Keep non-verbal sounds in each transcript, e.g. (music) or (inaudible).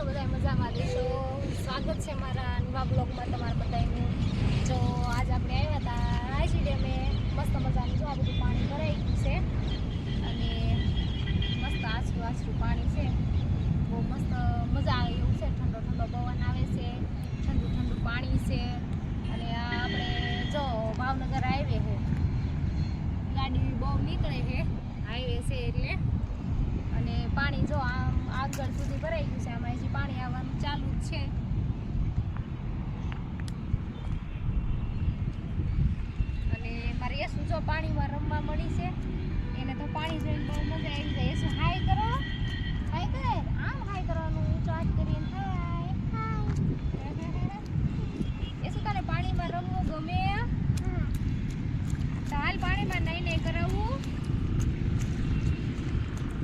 છો બધા મજામાં દેશો? સ્વાગત છે મારા નવા બ્લોગમાં તમારા બધાનું જો આજ આપણે આવ્યા હતા આઈસી ડેમે. મસ્ત મજાનું જો આ બધું પાણી ભરાઈ ગયું છે. અને મસ્ત આછરું આછરું પાણી છે. બહુ મસ્ત મજા આવે એવું છે. ઠંડો ઠંડો પવન આવે છે. ઠંડુ ઠંડુ પાણી છે. અને આપણે જો ભાવનગર હાઈવે છે. ગાડી બહુ નીકળે છે. હાઈવે છે એટલે અને પાણી જો આમ આગળ સુધી ભરાઈ ગયું છે, આમાં હજી પાણી આવવાનું ચાલુ જ છે. અને મારે યશુ જો પાણીમાં રમવા મળી છે, એને તો પાણી જોઈને બહુ મજા આવી જાય યશુ હાય કરો. હાય કરે. આમ હાય કરવાનું ઊંચો હાથ કરીને હાય યસુ તને પાણીમાં રમવું ગમે તો હાલ પાણીમાં નહીં નહીં કરાવવું યેસુબેન ને મજા આવી ગઈ ને યેસુ અને જો અહીંયા આવ્યા પછી પટલનું મૂડ બદલી ગયું છે એને ધોવી છે ગાડી આટલું મસ્ત મસ્ત પાણી જોઈને ગાડી ધોવાનું મન થઈ ગયું છે અને પછી જવાના છીએ આપણે ખરીદી કરવા તો હું શું ખરીદી કરું છું એ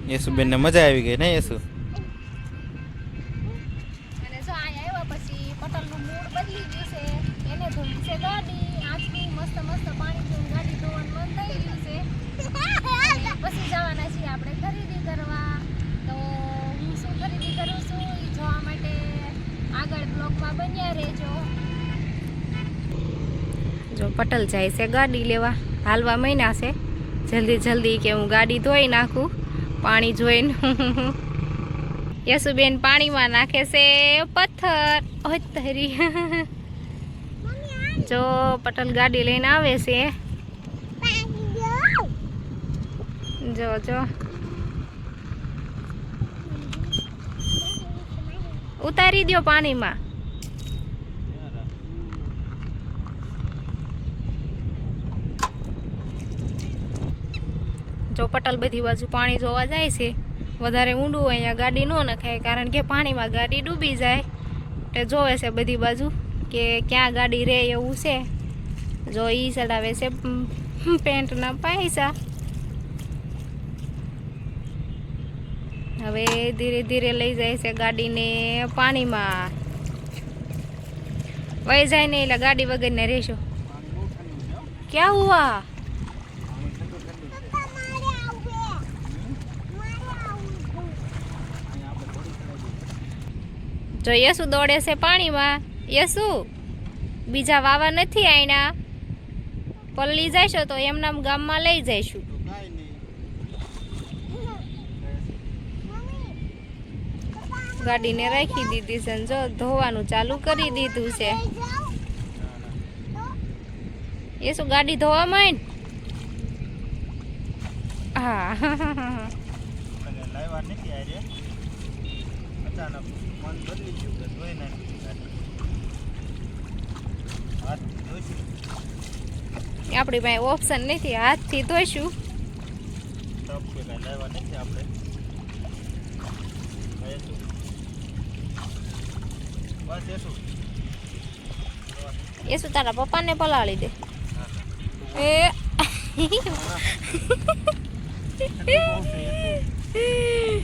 જોવા માટે આગળ બ્લોગમાં બન્યા રહેજો. જો પટલ જાય છે ગાડી લેવા. હાલવા મહિના છે. જલ્દી જલ્દી કે હું ગાડી ધોઈ નાખું. પાણી જોઈને. યસુબેન પાણીમાં નાખે છે પથ્થર. ઓય જો પટલ ગાડી લઈને આવે છે. જો જો. ઉતારી દ્યો પાણીમાં. જો પટલ બધી બાજુ પાણી જોવા જાય છે. વધારે ઊંડું હોય અહીંયા ગાડી ન નખાય, કારણ કે પાણીમાં ગાડી ડૂબી જાય. એટલે જોવે છે બધી બાજુ કે ક્યાં ગાડી રહે એવું છે. જો ઈ ચડાવે છે પેન્ટના પૈસા હવે ધીરે ધીરે લઈ જાય છે ગાડીને પાણીમાં. વહી જાય ને એટલે ગાડી વગરને રહેશો. ક્યાં હુઆ? જો યસુ દોડે છે પાણીમાં યસુ બીજા વાવા નથી આઈના પલ્લી જઈશો તો એમના ગામમાં લઈ જઈશું. ગાડીને રાખી દીધી છે ને જો ધોવાનું ચાલુ કરી દીધું છે. એ શું ગાડી ધોવા માંડ. હા. અચાનક મન બદલી ગયું કે ધોઈ નાખ્યું હાથથી ધોઈશું. આપણી પાસે ઓપ્શન નથી હાથથી ધોઈશું. ટપ કે કાંઈ લાવ્યા નથી આપણે. બસ યેસુ એ શું તારા પપ્પાને પલાળી દે? એ.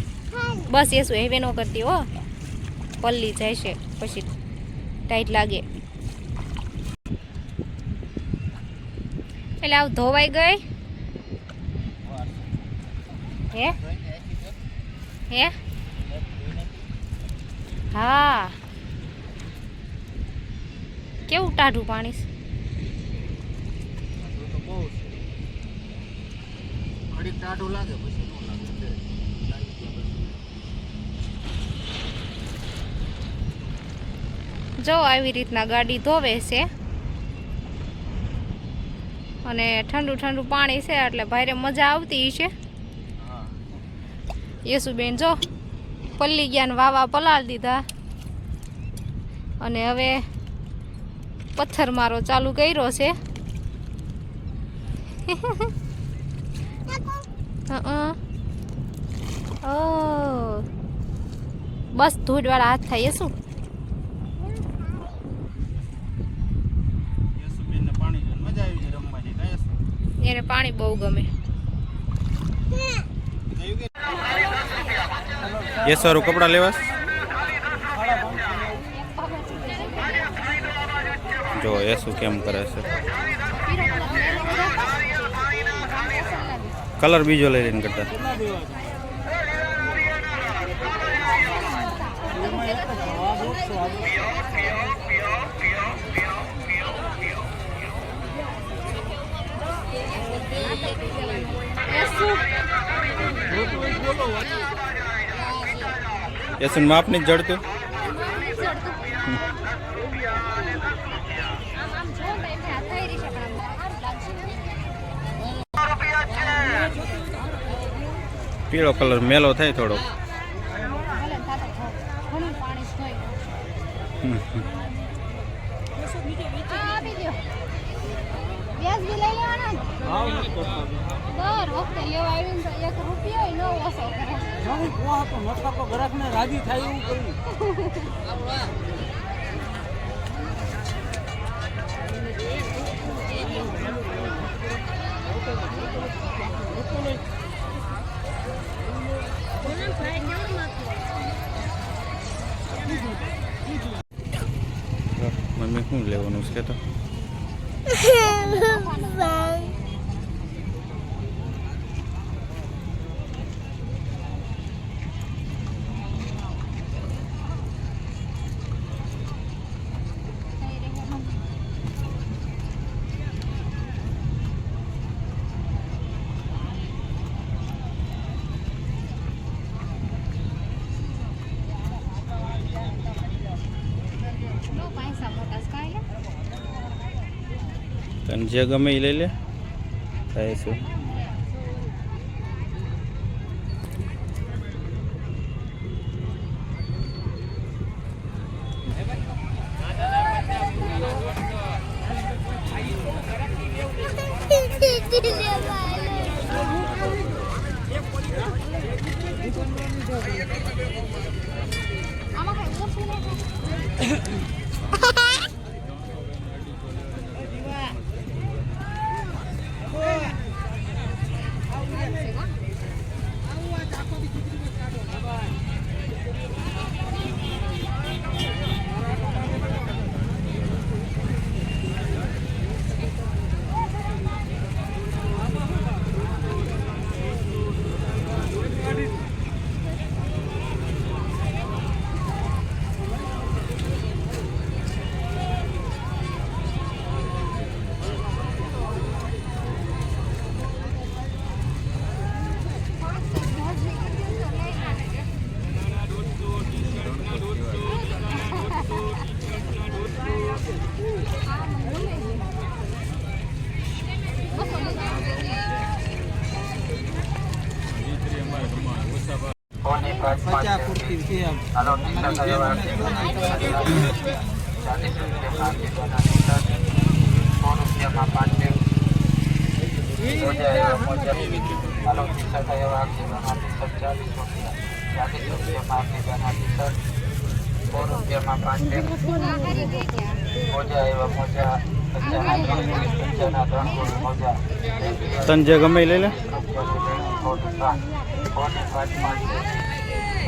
(laughs) બસ એ શું હેવે નો કરતી હો. પલ્લી જાય છે, પછી ટાઈટ લાગે. એટલે આવ ધોવાઈ ગઈ? હે? હે? હા. કેવું ટાઢું પાણી ટાઢું લાગે પછી ન લાગે છે. લાગી ગયા પછી. જો આવી રીતના ગાડી ધોવે છે. અને ઠંડુ ઠંડુ પાણી છે, એટલે ભાઈરે મજા આવતી છે. યેસુબેન જો પલ્લી ગયા વાવા પલાળ દીધા. અને હવે પથ્થર મારો ચાલુ કર્યો છે. બસ ધૂળવાળા હાથ થાય શું યેસુબેનને પાણી જોઈને મજા આવી જાય રમવાની કાંઈ યેસુ? એને પાણી બહુ ગમે. યસ સારું કપડાં લેવા જો, યસુ કેમ કરે છે? કલર બીજો લઈ લઈને કરતા પાછો આવે યસુન માપ નહીં જડતું આમ આમ જો ને એટલે આ થઈ રહી છે પણ માપ નહીં જડતું? પીળો કલર મેલો થાય થોડો હમ થાતો થાવ. ઘણું પાણી જ થઈ ગયું. આ આપી દ્યો. વ્યાજ બી લઈ લેવાના ને? દર વખતે લેવા આવીને તો એક રૂપિયો ન ઓછો કરે. ગ્રાહકને રાજી થાય એવું કર્યું. મમ્મી શું લેવાનું છે તો (laughs) થઈ રહ્યું છે. બહુ પૈસા મોટા છે કાંઈ તને જે ગમે એ લઈ લે. થાય શું આમાં કઈ ઓછું નહીં પચાસ કુર્તી છે આમ આ કરી દે ત્યાં. તને જે ગમે એ લઈ લે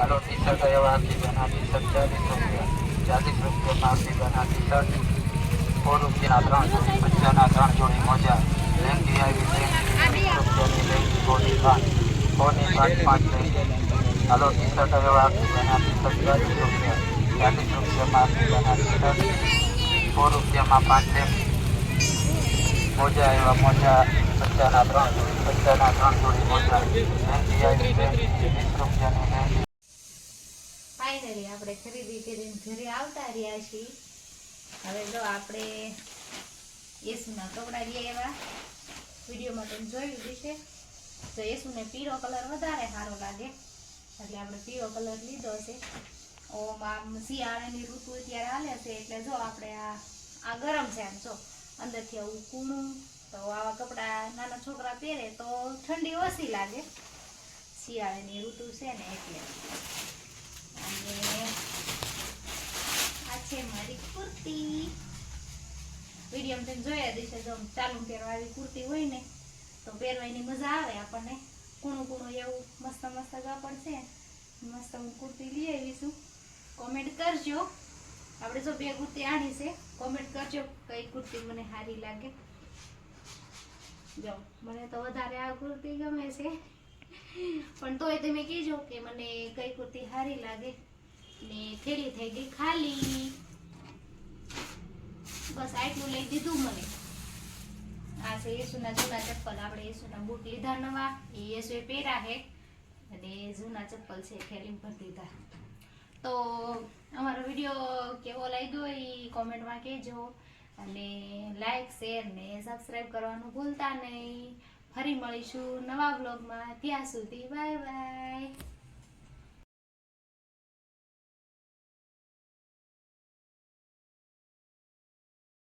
હલો ટી શર્ટ એવા આપી બના ટી શર્ટ ચાલીસ રૂપિયા ચાલીસ રૂપિયામાં આપી બના ટી શર્ટ, સો રૂપિયાના ત્રણ પચાસના ત્રણ જોડી મોજા લેંગી આવી રૂપિયાની લેંગી સોની પાંચ સોની પાંચ પાંચ લેંગી હલો ટી શર્ટ એવા આપી બના ટી ચાલીસ રૂપિયા, ચાલીસ રૂપિયામાં આપી બના ટી શર્ટ, સો રૂપિયામાં પાંચ લેંગી મોજા એવા મોજા પચાસના ત્રણ જોડી પચાસના ત્રણ જોડી મોજા લેંગી આવી લેંગી વીસ રૂપિયાની લેંગી ફાઇનલી આપણે ખરીદી કરીને ઘરે આવતા રહ્યા છીએ. હવે જો આપણે યેસુના કપડાં લઈ આવ્યા. વિડીયોમાં તમે જોયું જ છે તો યેસુને પીળો કલર વધારે સારો લાગે, એટલે આપણે પીળો કલર લીધો છે. ઓમ આમ શિયાળાની ઋતુ અત્યારે હાલે છે, એટલે જો આપણે આ આ ગરમ છે આમ જો. અંદરથી આવું કૂણું, તો આવા કપડાં નાના છોકરા પહેરે તો ઠંડી ઓછી લાગે. શિયાળાની ઋતુ છે ને એટલે. અને આ છે મારી કુર્તી. વીડિયો તમે જોયા દિવસે જો ચાલુ પહેરવા આવી કુર્તી હોય ને, તો પહેરવાની મજા આવે આપણને. કૂણું કૂણું એવું મસ્ત મસ્ત કાપડ છે. મસ્ત હું કુર્તી લઈ આવીશું કોમેન્ટ કરજો. આપણે જો બે કુર્તી આણી છે કોમેન્ટ કરજો કઈ કુર્તી મને સારી લાગે. જો, મને તો વધારે આ કુર્તી ગમે છે. પણ તોય તમે કહેજો કે મને કઈ કુર્તી સારી લાગે. ને થેલી થઈ ગઈ ખાલી. બસ આટલું લઈ દીધું મને. આ છે યેસુના જૂના ચપ્પલ. આપણે યેસુના બૂટ લીધા નવા. એ યેસુએ પહેરા છે. અને જૂના ચપ્પલ છે થેલી ભરી દીધા. તો અમારો વીડિયો કેવો લાગ્યો એ કોમેન્ટમાં કહેજો. અને લાઈક શેર ને સબસ્ક્રાઈબ કરવાનું ભૂલતા નહીં. ફરી મળીશું નવા બ્લોગમાં ત્યાં સુધી બાય બાય